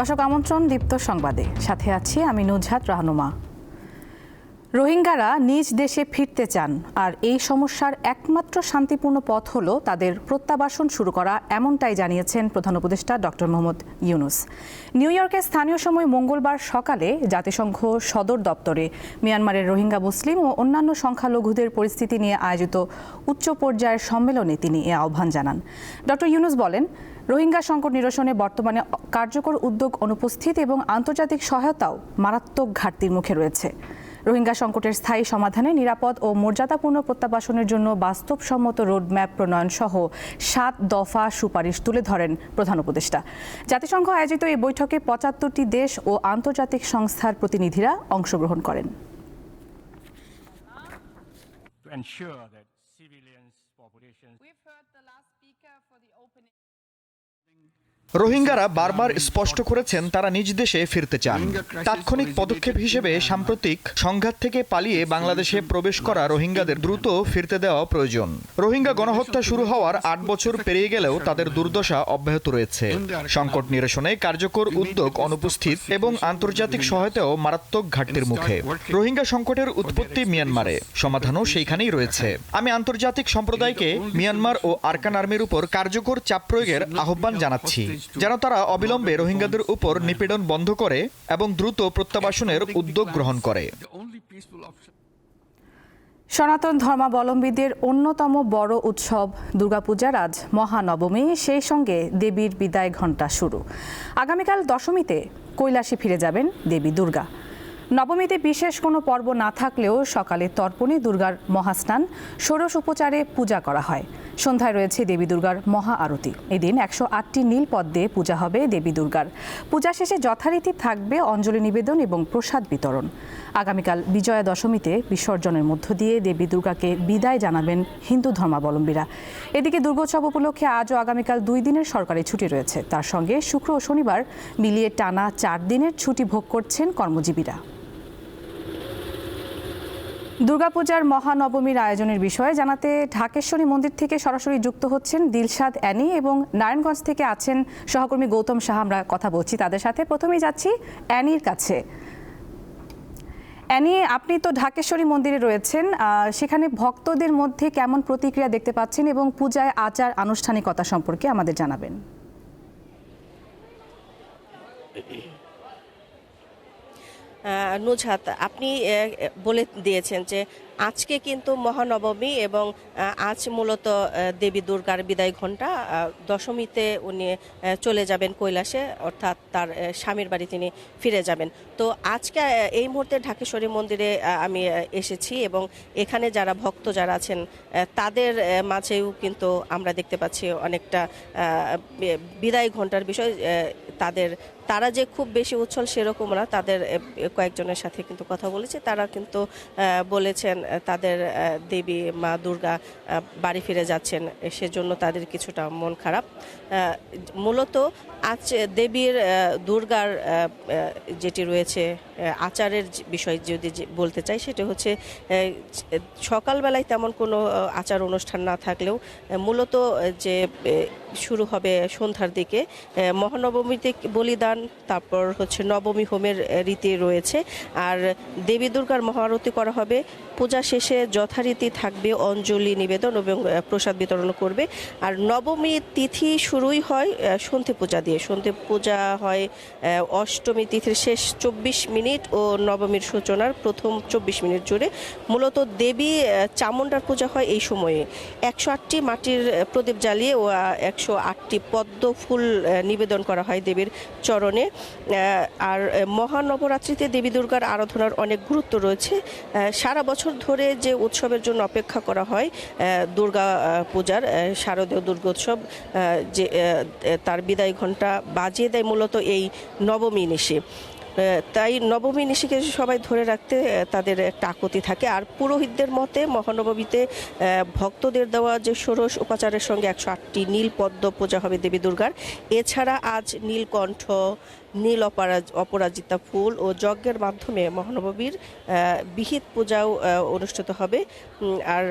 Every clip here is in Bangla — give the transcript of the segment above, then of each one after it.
দর্শক আমন্ত্রণ দীপ্ত সংবাদে। সাথে আছি আমি নুজহাত রাহনুমা। রোহিঙ্গারা নিজ দেশে ফিরতে চান, আর এই সমস্যার একমাত্র শান্তিপূর্ণ পথ হল তাদের প্রত্যাবাসন শুরু করা, এমনটাই জানিয়েছেন প্রধান উপদেষ্টা ডক্টর মোহাম্মদ ইউনুস। নিউ ইয়র্কের স্থানীয় সময় মঙ্গলবার সকালে জাতিসংঘ সদর দপ্তরে মিয়ানমারের রোহিঙ্গা মুসলিম ও অন্যান্য সংখ্যালঘুদের পরিস্থিতি নিয়ে আয়োজিত উচ্চ পর্যায়ের সম্মেলনে তিনি এ আহ্বান জানান। ডক্টর ইউনুস বলেন, রোহিঙ্গা সংকট নিরসনে বর্তমানে কার্যকর উদ্যোগ অনুপস্থিত এবং আন্তর্জাতিক সহায়তাও মারাত্মক ঘাটতির মুখে রয়েছে। রোহিঙ্গা সংকটের স্থায়ী সমাধানে নিরাপদ ও মর্যাদাপূর্ণ প্রত্যাবাসনের জন্য বাস্তবসম্মত রোডম্যাপ প্রণয়ন সহ সাত দফা সুপারিশ তুলে ধরেন প্রধান উপদেষ্টা। জাতিসংঘ আয়োজিত এই বৈঠকে পঁচাত্তরটি দেশ ও আন্তর্জাতিক সংস্থার প্রতিনিধিরা অংশগ্রহণ করেন। রোহিঙ্গারা বারবার স্পষ্ট করেছেন তারা নিজ দেশে ফিরতে চান। তাৎক্ষণিক পদক্ষেপ হিসেবে সাম্প্রতিক সংঘাত থেকে পালিয়ে বাংলাদেশে প্রবেশ করা রোহিঙ্গাদের দ্রুত ফিরতে দেওয়া প্রয়োজন। রোহিঙ্গা গণহত্যা শুরু হওয়ার আট বছর পেরিয়ে গেলেও তাদের দুর্দশা অব্যাহত রয়েছে। সংকট নিরসনে কার্যকর উদ্যোগ অনুপস্থিত এবং আন্তর্জাতিক সহায়তাও মারাত্মক ঘাটতির মুখে। রোহিঙ্গা সংকটের উৎপত্তি মিয়ানমারে। সমাধানও সেইখানেই রয়েছে। আমি আন্তর্জাতিক সম্প্রদায়কে মিয়ানমার ও আরকান আর্মির উপর কার্যকর চাপ প্রয়োগের আহ্বান জানাচ্ছি। যেন তারা অবিলম্বে রোহিঙ্গাদের উপর নিপীড়ন বন্ধ করে এবং দ্রুত প্রত্যাবাসনের উদ্যোগ গ্রহণ করে. সনাতন ধর্মাবলম্বীদের অন্যতম বড় উৎসব দুর্গাপূজার আজ মহানবমী। সেই সঙ্গে দেবীর বিদায় ঘণ্টা শুরু। আগামীকাল দশমীতে কৈলাসে ফিরে যাবেন দেবী দুর্গা। নবমীতে বিশেষ কোনো পর্ব না থাকলেও সকালে তর্পণে দুর্গার মহাস্নান, ষোড়শ উপচারে পূজা করা হয়। সন্ধ্যায় রয়েছে দেবী দুর্গার মহা আরতি। এদিন একশো আটটি নীল পদ্মে পূজা হবে দেবী দুর্গার। পূজা শেষে যথারীতি থাকবে অঞ্জলি নিবেদন এবং প্রসাদ বিতরণ। আগামীকাল বিজয়া দশমীতে বিসর্জনের মধ্য দিয়ে দেবী দুর্গাকে বিদায় জানাবেন হিন্দু ধর্মাবলম্বীরা। এদিকে দুর্গোৎসব উপলক্ষে আজও আগামীকাল দুই দিনের সরকারি ছুটি রয়েছে। তার সঙ্গে শুক্র ও শনিবার মিলিয়ে টানা চার দিনের ছুটি ভোগ করছেন কর্মজীবীরা। দুর্গাপূজার মহানবমীর আয়োজনের বিষয়ে জানাতে ঢাকেশ্বরী মন্দির থেকে সরাসরি যুক্ত হচ্ছেন দিলশাদ অ্যানি এবং নারায়ণগঞ্জ থেকে আছেন সহকর্মী গৌতম সাহা। আমরা কথা বলছি তাদের সাথে। প্রথমেই যাচ্ছি অ্যানির কাছে। অ্যানি, আপনি তো ঢাকেশ্বরী মন্দিরে রয়েছেন। সেখানে ভক্তদের মধ্যে কেমন প্রতিক্রিয়া দেখতে পাচ্ছেন এবং পূজায় আচার আনুষ্ঠানিকতা সম্পর্কে আমাদের জানাবেন। নুজহাত আপনি বলে দিয়েছেন যে আজকে কিন্তু মহানবমী এবং আজ মূলত দেবী দুর্গার বিদায় ঘণ্টা দশমীতে উনি চলে যাবেন কৈলাসে, অর্থাৎ তার স্বামীর বাড়ি তিনি ফিরে যাবেন। তো আজকে এই মুহূর্তে ঢাকেশ্বরী মন্দিরে আমি এসেছি এবং এখানে যারা ভক্ত যারা আছেন তাদের মাঝেও কিন্তু আমরা দেখতে পাচ্ছি অনেকটা বিদায় ঘণ্টার বিষয় তাদের, তারা যে খুব বেশি উচ্ছল সেরকম না, তাদের কয়েকজনের সাথে কিন্তু কথা বলেছে। তারা কিন্তু বলেছেন তাদের দেবী মা দুর্গা বাড়ি ফিরে যাচ্ছেন। সেজন্য তাদের কিছুটা মন খারাপ। মূলত আজ দেবীর দুর্গার যেটি রয়েছে আচারের বিষয় যদি বলতে চাই, সেটা হচ্ছে সকালবেলায় তেমন কোনো আচার অনুষ্ঠান না থাকলেও মূলত যে শুরু হবে সন্ধ্যার দিকে মহানবমীতে বলিদান, তারপর হচ্ছে নবমী হোমের রীতি রয়েছে। আর দেবী দুর্গার মহারতি করা হবে পূজা শেষে যথারীতি থাকবে অঞ্জলি নিবেদন এবং প্রসাদ বিতরণ করবে। আর নবমী তিথি শুরুই হয় সন্ধে পূজা দিয়ে। সন্ধে পূজা হয় অষ্টমী তিথির শেষ চব্বিশ মিনিট ও নবমীর সূচনার প্রথম চব্বিশ মিনিট জুড়ে। মূলত দেবী চামুণ্ডার পূজা হয় এই সময়ে। একশো আটটি মাটির প্রদীপ জ্বালিয়ে ও একশো আটটি পদ্ম ফুল নিবেদন করা হয় দেবীর চরণে। আর মহানবরাত্রিতে দেবী দুর্গার আরাধনার অনেক গুরুত্ব রয়েছে। সারা বছর ধরে যে উৎসবের জন্য অপেক্ষা করা হয় দুর্গা পূজার শারদীয় দুর্গোৎসব যে তার বিদায় ঘণ্টা বাজিয়ে দেয় মূলত এই নবমী নিশে। তাই নবমী নিশিকে সবাই ধরে রাখতে তাদের একটা আকুতি থাকে। আর পুরোহিতদের মতে মহানবমীতে ভক্তদের দেওয়া যে ষোড়শ উপাচারের সঙ্গে একশো আটটি নীল পদ্ম পূজা হবে দেবী দুর্গার। এছাড়া আজ নীলকণ্ঠ, নীল অপরাজ, অপরাজিতা ফুল ও যজ্ঞের মাধ্যমে মহানবমীর বিহিত পূজাও অনুষ্ঠিত হবে। আর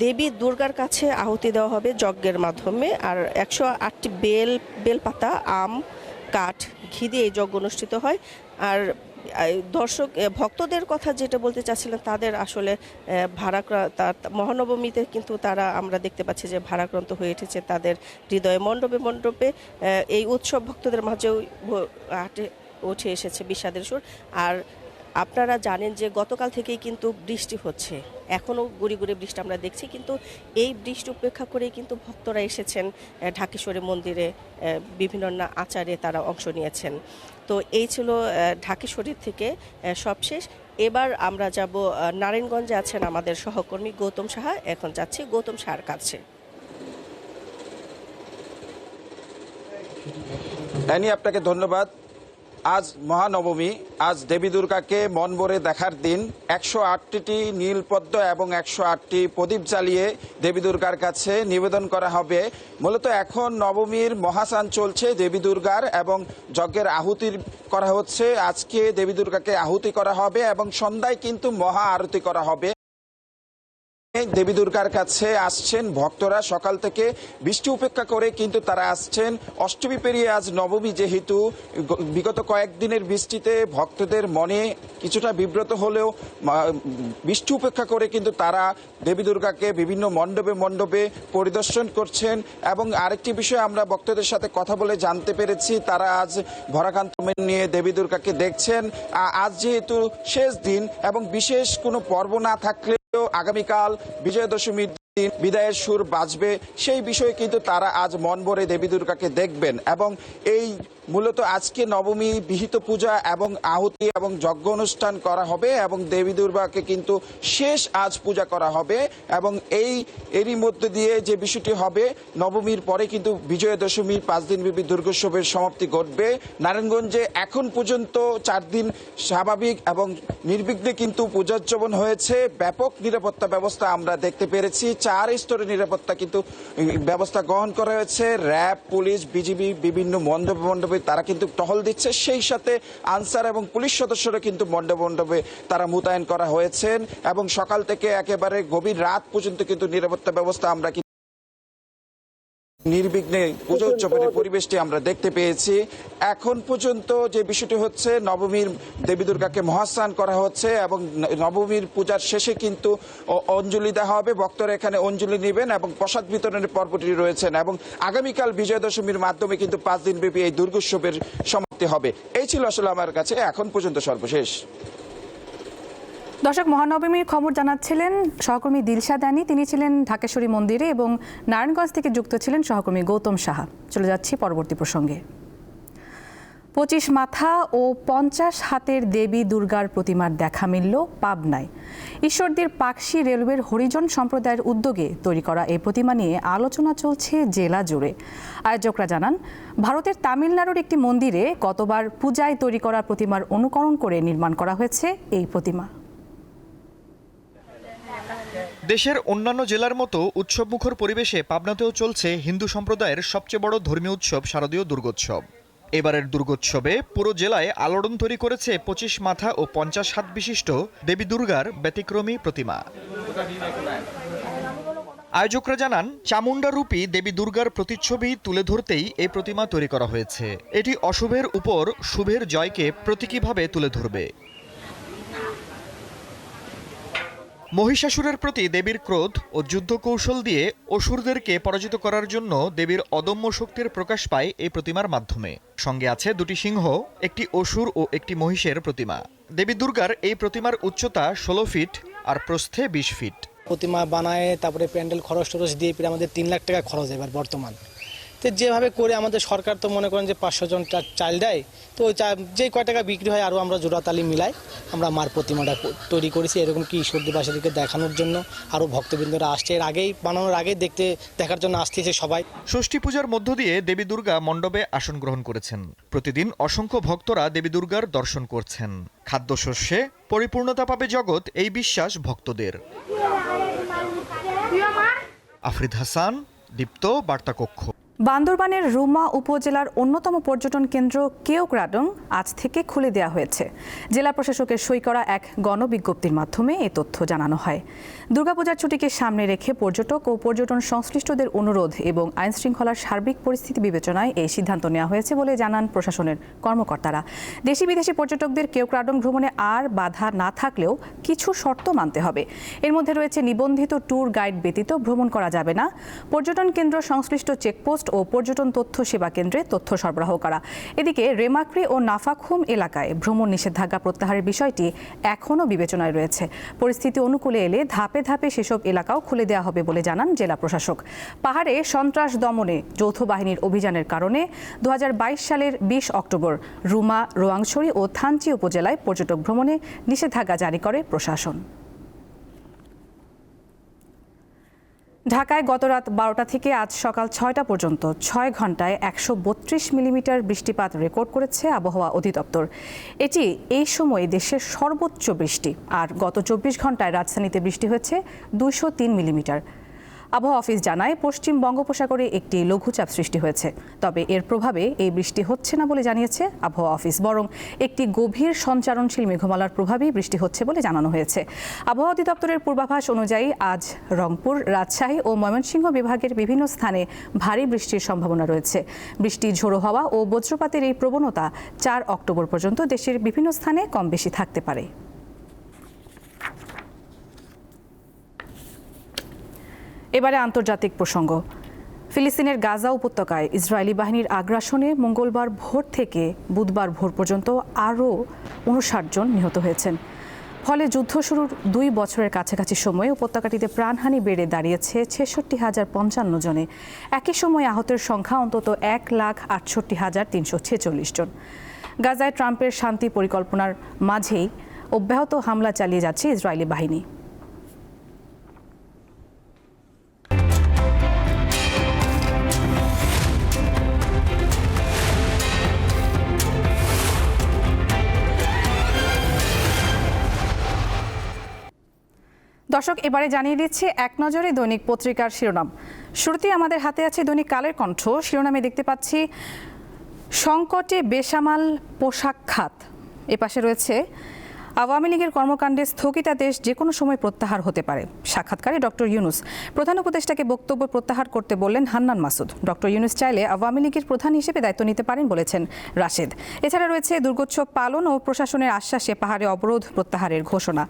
দেবী দুর্গার কাছে আহুতি দেওয়া হবে যজ্ঞের মাধ্যমে। আর একশো আটটি বেল, বেলপাতা, আম কাঠ, ঘি দিয়ে এই যজ্ঞ অনুষ্ঠিত হয়। আর দর্শক ভক্তদের কথা যেটা বলতে চাচ্ছিলেন তাদের আসলে তা- মহানবমীতে কিন্তু তারা, আমরা দেখতে পাচ্ছি যে ভারাক্রান্ত হয়ে উঠেছে তাদের হৃদয়ে। মণ্ডপে মণ্ডপে এই উৎসব ভক্তদের মাঝেও আটে, উঠে এসেছে বিষাদের সুর। আর আপনারা জানেন যে গতকাল থেকেই কিন্তু বৃষ্টি হচ্ছে। এখনও গুড়ি গুড়ি বৃষ্টি আমরা দেখছি, কিন্তু এই বৃষ্টি উপেক্ষা করেই কিন্তু ভক্তরা এসেছেন ঢাকেশ্বরী মন্দিরে বিভিন্ন আচারে তারা অংশ নিয়েছেন। তো এই ছিল ঢাকেশ্বরীর থেকে সবশেষ। এবার আমরা যাব নারায়ণগঞ্জে আছেন আমাদের সহকর্মী গৌতম সাহা। এখন যাচ্ছি গৌতম সাহার কাছে। অ্যানি আপনাকে ধন্যবাদ। আজ মহানবমী, আজ দেবী দুর্গাকে মন ভরে দেখার দিন। একশো আটটি নীলপদ্ম এবং একশো আটটি প্রদীপ জ্বালিয়ে দেবী দুর্গার কাছে নিবেদন করা হবে। মূলত এখন নবমীর মহাসান চলছে দেবী দুর্গার এবং যজ্ঞের আহুতির করা হচ্ছে। আজকে দেবী দুর্গাকে আহুতি করা হবে এবং সন্ধ্যায় কিন্তু মহা আরতি করা হবে। দেবী দুর্গার কাছে আসছেন ভক্তরা। সকাল থেকে বৃষ্টি উপেক্ষা করে কিন্তু তারা আসছেন। অষ্টমী পেরিয়ে আজ নবমী যেহেতু বিগত কয়েকদিনের বৃষ্টিতে ভক্তদের মনে কিছুটা বিব্রত হলেও বৃষ্টি উপেক্ষা করে কিন্তু তারা দেবী দুর্গাকে বিভিন্ন মণ্ডপে মণ্ডপে পরিদর্শন করছেন। এবং আরেকটি বিষয় আমরা ভক্তদের সাথে কথা বলে জানতে পেরেছি, তারা আজ ভরাকান্ত নিয়ে দেবী দুর্গাকে দেখছেন আজ যেহেতু শেষ দিন এবং বিশেষ কোনো পর্ব না থাকলে আগামীকাল বিজয়া দশমীর দিন বিদায়ের সুর বাজবে। সেই বিষয়ে কিন্তু তারা আজ মন ভরে দেবী দুর্গাকে দেখবেন এবং এই মূলত আজকে নবমী, বিহিত পূজা এবং আহুতি এবং যজ্ঞ অনুষ্ঠান করা হবে এবং দেবী দুর্গাকে কিন্তু শেষ আজ পূজা করা হবে এবং এই, এরই মধ্যে দিয়ে যে বিষয়টি হবে, নবমীর পরে কিন্তু বিজয়া দশমীর পাঁচ দিনব্যাপী দুর্গোৎসবের সমাপ্তি ঘটবে। নারায়ণগঞ্জে এখন পর্যন্ত চার দিন স্বাভাবিক এবং নির্বিঘ্নে কিন্তু পূজার্চবন হয়েছে। ব্যাপক নিরাপত্তা ব্যবস্থা আমরা দেখতে পেরেছি। চার স্তরের নিরাপত্তা কিন্তু ব্যবস্থা গ্রহণ করা হয়েছে। র্যাব, পুলিশ, বিজিবি, বিভিন্ন মণ্ডপে মণ্ডপে তারা কিন্তু টহল দিচ্ছে। সেই সাথে আনসার এবং পুলিশ সদস্যরা কিন্তু মণ্ডপ মণ্ডপে তারা মোতায়েন করা হয়েছেন এবং সকাল থেকে একেবারে গভীর রাত পর্যন্ত কিন্তু নিরাপত্তা ব্যবস্থা আমরা নির্বিঘ্নে পুজো উৎসবের পরিবেশটি আমরা দেখতে পেয়েছি। এখন পর্যন্ত যে বিষয়টি হচ্ছে, নবমীর দেবী দুর্গাকে মহাস্নান করা হচ্ছে এবং নবমীর পূজার শেষে কিন্তু অঞ্জলি দেওয়া হবে। ভক্তরা এখানে অঞ্জলি নেবেন এবং প্রসাদ বিতরণের পর্বটি রয়েছেন এবং আগামীকাল বিজয়া দশমীর মাধ্যমে কিন্তু পাঁচ দিনব্যাপী এই দুর্গোৎসবের সমাপ্তি হবে। এই ছিল আসলে আমার কাছে এখন পর্যন্ত সর্বশেষ। দর্শক, মহানবমীর খবর জানাচ্ছিলেন সহকর্মী দিলশা দানি। তিনি ছিলেন ঢাকেশ্বরী মন্দিরে এবং নারায়ণগঞ্জ থেকে যুক্ত ছিলেন সহকর্মী গৌতম সাহা। চলে যাচ্ছি পরবর্তী প্রসঙ্গে। পঁচিশ মাথা ও পঞ্চাশ হাতের দেবী দুর্গার প্রতিমার দেখা মিলল পাবনায়। ঈশ্বরদীর পাকশি রেলওয়ের হরিজন সম্প্রদায়ের উদ্যোগে তৈরি করা এই প্রতিমা নিয়ে আলোচনা চলছে জেলা জুড়ে। আয়োজকরা জানান, ভারতের তামিলনাড়ুর একটি মন্দিরে গতবার পূজায় তৈরি করা প্রতিমার অনুকরণ করে নির্মাণ করা হয়েছে এই প্রতিমা। দেশের অন্যান্য জেলার মতো উৎসবমুখর পরিবেশে পাবনাতেও চলছে হিন্দু সম্প্রদায়ের সবচেয়ে বড় ধর্মীয় উৎসব শারদীয় দুর্গোৎসব। এবারের দুর্গোৎসবে পুরো জেলায় আলোড়ন তৈরি করেছে পঁচিশ মাথা ও পঞ্চাশ হাত বিশিষ্ট দেবী দুর্গার ব্যতিক্রমী প্রতিমা। আয়োজকরা জানান চামুন্ডা রূপী দেবী দুর্গার প্রতিচ্ছবি তুলে ধরতেই এই প্রতিমা তৈরি করা হয়েছে। এটি অশুভের উপর, শুভের জয়কে প্রতীকীভাবে তুলে ধরবে। মহিষাসুরের প্রতি দেবীর ক্রোধ ও যুদ্ধ কৌশল দিয়ে অসুরদেরকে পরাজিত করার জন্য দেবীর অদম্য শক্তির প্রকাশ পায় এই প্রতিমার মাধ্যমে। সঙ্গে আছে দুটি সিংহ, একটি অসুর ও একটি মহিষের প্রতিমা। দেবী দুর্গার এই প্রতিমার উচ্চতা ষোলো ফিট আর প্রস্থে বিশ ফিট। প্রতিমা বানায়, তারপরে প্যান্ডেল খরচ টরচ দিয়ে প্রায় আমাদের তিন লাখ টাকা খরচ এবার বর্তমান। তো যেভাবে করে আমাদের সরকার তো মনে করেন যে পাঁচশো জন চাল দেয়, তো ওই চা যে কয় টাকা বিক্রি হয় আরও আমরা জোড়াতালি মিলাই আমরা মার প্রতিমাটা তৈরি করেছি। এরকম কি ঈশ্বরদীবাসীদেরকে দেখানোর জন্য আরও ভক্তবৃন্দরা আসছে। এর আগেই বানানোর আগেই দেখতে, দেখার জন্য আসতেছে সবাই। ষষ্ঠী পূজার মধ্য দিয়ে দেবী দুর্গা মণ্ডপে আসন গ্রহণ করেছেন। প্রতিদিন অসংখ্য ভক্তরা দেবী দুর্গার দর্শন করছেন। খাদ্যশস্যে পরিপূর্ণতা পাবে জগৎ, এই বিশ্বাস ভক্তদের। আফরিদ হাসান, দীপ্ত বার্তা কক্ষ বান্দরবানের রুমা উপজেলার অন্যতম পর্যটন কেন্দ্র কেওক্রাডং আজ থেকে খুলে দেওয়া হয়েছে। জেলা প্রশাসকের সই করা এক গণবিজ্ঞপ্তির মাধ্যমে এ তথ্য জানানো হয়। দুর্গাপূজার ছুটিকে সামনে রেখে পর্যটক ও পর্যটন সংশ্লিষ্টদের অনুরোধ এবং আইন শৃঙ্খলার সার্বিক পরিস্থিতি বিবেচনায় এই সিদ্ধান্ত নেওয়া হয়েছে বলে জানান প্রশাসনের কর্মকর্তারা। দেশি বিদেশি পর্যটকদের কেওক্রাডং ভ্রমণে আর বাধা না থাকলেও কিছু শর্ত মানতে হবে। এর মধ্যে রয়েছে নিবন্ধিত ট্যুর গাইড ব্যতীত ভ্রমণ করা যাবে না। পর্যটন কেন্দ্র সংশ্লিষ্ট চেকপোস্ট ও পর্যটন তথ্য সেবা কেন্দ্রে তথ্য সরবরাহ করা। এদিকে রেমাক্রি ও নাফাখুম এলাকায় ভ্রমণ নিষেধাজ্ঞা প্রত্যাহারের বিষয়টি এখনও বিবেচনায় রয়েছে। পরিস্থিতি অনুকূলে এলে ধাপে ধাপে সেসব এলাকাও খুলে দেওয়া হবে বলে জানান জেলা প্রশাসক। পাহাড়ে সন্ত্রাস দমনে যৌথ বাহিনীর অভিযানের কারণে দু হাজার বাইশ সালের বিশ অক্টোবর রুমা, রোয়াংছড়ি ও থানচি উপজেলায় পর্যটক ভ্রমণে নিষেধাজ্ঞা জারি করে প্রশাসন। ঢাকায় গত রাত বারোটা থেকে আজ সকাল ছয়টা পর্যন্ত ছয় ঘন্টায় একশো বত্রিশ মিলিমিটার বৃষ্টিপাত রেকর্ড করেছে আবহাওয়া অধিদপ্তর। এটি এই সময়ে দেশের সর্বোচ্চ বৃষ্টি। আর গত চব্বিশ ঘন্টায় রাজধানীতে বৃষ্টি হয়েছে দুশো তিন মিলিমিটার। আবহাওয়া অফিস জানায়, পশ্চিম বঙ্গোপসাগরে একটি লঘুচাপ সৃষ্টি হয়েছে। তবে এর প্রভাবে এই বৃষ্টি হচ্ছে না বলে জানিয়েছে আবহাওয়া অফিস, বরং একটি গভীর সঞ্চারণশীল মেঘমালার প্রভাবেই বৃষ্টি হচ্ছে বলে জানানো হয়েছে। আবহাওয়া অধিদপ্তরের পূর্বাভাস অনুযায়ী আজ রংপুর, রাজশাহী ও ময়মনসিংহ বিভাগের বিভিন্ন স্থানে ভারী বৃষ্টির সম্ভাবনা রয়েছে। বৃষ্টি ঝোড়ো হওয়া ও বজ্রপাতের এই প্রবণতা চার অক্টোবর পর্যন্ত দেশের বিভিন্ন স্থানে কম বেশি থাকতে পারে। এবারে আন্তর্জাতিক প্রসঙ্গ। ফিলিস্তিনের গাজা উপত্যকায় ইসরায়েলি বাহিনীর আগ্রাসনে মঙ্গলবার ভোর থেকে বুধবার ভোর পর্যন্ত আরও উনষাট জন নিহত হয়েছেন। ফলে যুদ্ধ শুরুর দুই বছরের কাছাকাছি সময়ে উপত্যকাটিতে প্রাণহানি বেড়ে দাঁড়িয়েছে ছেষট্টি হাজার পঞ্চান্ন জনে। একই সময় আহতের সংখ্যা অন্তত এক লাখ আটষট্টি হাজার তিনশো ছেচল্লিশ জন। গাজায় ট্রাম্পের শান্তি পরিকল্পনার মাঝেই অব্যাহত হামলা চালিয়ে যাচ্ছে ইসরায়েলি বাহিনী। দর্শক, এবারে জানিয়ে দিচ্ছি এক নজরে দৈনিক পত্রিকার শিরোনাম। শুরুতেই আমাদের হাতে আছে দৈনিক কালের কণ্ঠ। শিরোনামে দেখতে পাচ্ছি, সংকটে বেসামাল পোশাক খাত। এ পাশে রয়েছে, আওয়ামী লীগের কর্মকাণ্ডে স্থগিতাদেশ যে কোনো সময় প্রত্যাহার হতে পারে। সাক্ষাৎকারে ডক্টর ইউনুস। প্রধান উপদেষ্টাকে বক্তব্য প্রত্যাহার করতে বললেন হান্নান মাসুদ। ডক্টর ইউনুস চাইলে আওয়ামী লীগের প্রধান হিসেবে দায়িত্ব নিতে পারেন বলেছেন রাশেদ। এছাড়া রয়েছে দুর্গোৎসব পালন ও প্রশাসনের আশ্বাসে পাহাড়ে অবরোধ প্রত্যাহারের ঘোষণা।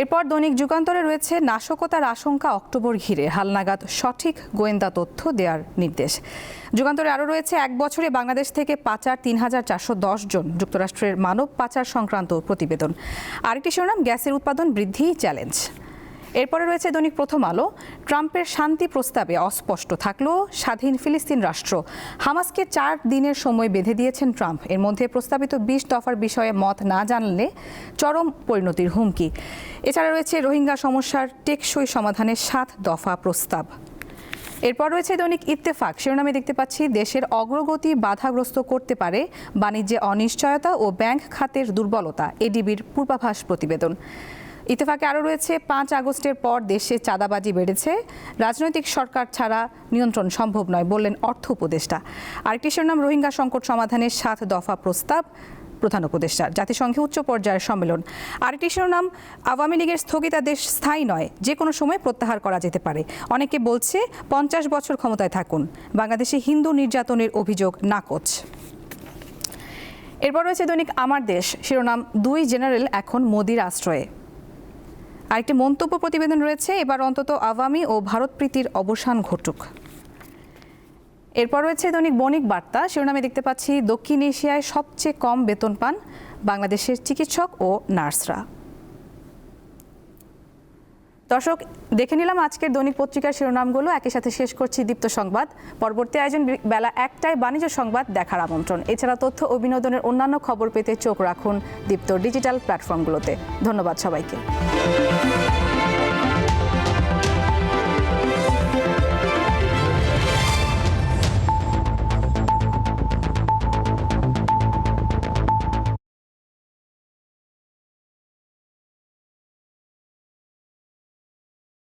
এরপর দৈনিক যুগান্তরে রয়েছে নাশকতার আশঙ্কা অক্টোবর ঘিরে। হালনাগাদ সঠিক গোয়েন্দা তথ্য দেওয়ার নির্দেশ। যুগান্তরে আরও রয়েছে এক বছরে বাংলাদেশ থেকে পাচার তিন হাজার চারশো দশ জন, যুক্তরাষ্ট্রের মানব পাচার সংক্রান্ত প্রতিবেদন। আরেকটি শিরোনাম, গ্যাসের উৎপাদন বৃদ্ধি চ্যালেঞ্জ। এরপরে রয়েছে দৈনিক প্রথম আলো। ট্রাম্পের শান্তি প্রস্তাবে অস্পষ্ট থাকলেও স্বাধীন ফিলিস্তিন রাষ্ট্র। হামাসকে চার দিনের সময় বেঁধে দিয়েছেন ট্রাম্প। এর মধ্যে প্রস্তাবিত বিশ দফার বিষয়ে মত না জানলে চরম পরিণতির হুমকি। এছাড়া রয়েছে রোহিঙ্গা সমস্যার টেকসই সমাধানের সাত দফা প্রস্তাব। এরপর রয়েছে দৈনিক ইত্তেফাক। শিরোনামে দেখতে পাচ্ছি, দেশের অগ্রগতি বাধাগ্রস্ত করতে পারে বাণিজ্যে অনিশ্চয়তা ও ব্যাংক খাতের দুর্বলতা, এডিবির পূর্বাভাস প্রতিবেদন। ইত্তেফাকে আরও রয়েছে, পাঁচ আগস্টের পর দেশে চাঁদাবাজি বেড়েছে। রাজনৈতিক সরকার ছাড়া নিয়ন্ত্রণ সম্ভব নয়, বললেন অর্থ উপদেষ্টা। আরেকটি শিরোনাম, রোহিঙ্গা সংকট সমাধানের সাত দফা প্রস্তাব, প্রধান উপদেষ্টার জাতিসংঘে উচ্চ পর্যায়ের সম্মেলন। আরেকটি শিরোনাম, আওয়ামী লীগের স্থগিতাদেশ স্থায়ী নয়, যে কোনো সময় প্রত্যাহার করা যেতে পারে। অনেকে বলছে, পঞ্চাশ বছর ক্ষমতায় থাকুন। বাংলাদেশে হিন্দু নির্যাতনের অভিযোগ নাকচ। এরপর রয়েছে দৈনিক আমার দেশ, শিরোনাম, দুই জেনারেল এখন মোদির আশ্রয়ে। আরেকটি মন্তব্য প্রতিবেদন রয়েছে। এবার অন্তত আওয়ামী ও ভারত প্রীতির অবসান ঘটুক। এরপর রয়েছে দৈনিক বণিক বার্তা। শিরোনামে দেখতে পাচ্ছি, দক্ষিণ এশিয়ায় সবচেয়ে কম বেতন পান বাংলাদেশের চিকিৎসক ও নার্সরা। দর্শক, দেখে নিলাম আজকের দৈনিক পত্রিকার শিরোনামগুলো। একই সাথে শেষ করছি দীপ্ত সংবাদ। পরবর্তী আয়োজন বেলা একটায় বাণিজ্য সংবাদ দেখার আমন্ত্রণ। এছাড়া তথ্য ও বিনোদনের অন্যান্য খবর পেতে চোখ রাখুন দীপ্ত ডিজিটাল প্ল্যাটফর্মগুলোতে। ধন্যবাদ সবাইকে।